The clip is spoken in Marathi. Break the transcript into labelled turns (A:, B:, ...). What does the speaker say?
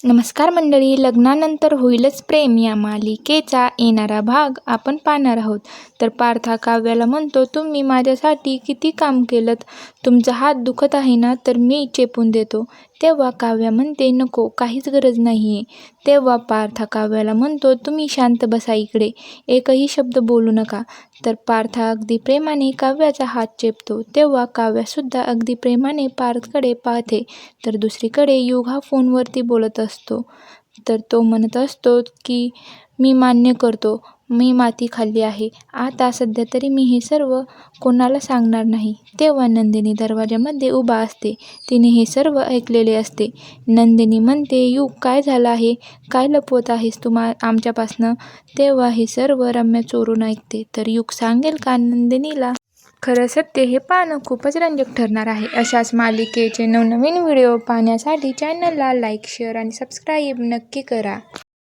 A: नमस्कार मंडळी लग्नानंतर होईलच प्रेम. या मालिकेचा येणारा भाग आपण पाहणार आहोत. तर पार्थ हा काव्याला म्हणतो तुम्ही माझ्यासाठी किती काम केलं तुमचा हात दुखत आहे ना तर मी चेपून देतो. तेव्हा काव्या म्हणते नको काहीच गरज नाही आहे तेव्हा पार्थ काव्याला म्हणतो तुम्ही शांत बसा इकडे एकही शब्द बोलू नका. तर पार्थ अगदी प्रेमाने काव्याचा हात चेपतो. तेव्हा काव्यासुद्धा अगदी प्रेमाने पार्थकडे पाहते. तर दुसरीकडे युग हा फोनवरती बोलत असतो असतो. तर तो म्हणत असतो की मी मान्य करतो. मी माती खाल्ली आहे. आता सध्या तरी मी हे सर्व कोणाला सांगणार नाही. तेव्हा नंदिनी दरवाजामध्ये उभा असते. तिने हे सर्व ऐकलेले असते. नंदिनी म्हणते युग काय झालं आहे? काय लपवत आहेस तू मा आमच्यापासनं? तेव्हा हे सर्व रम्या चोरून ऐकते. तर युग सांगेल का नंदिनीला? खरं सत्य हे पाहणं खूपच रंजक ठरणार आहे. अशाच मालिकेचे नवनवीन व्हिडिओ पाहण्यासाठी चॅनलला लाईक शेअर आणि सबस्क्राईब नक्की करा.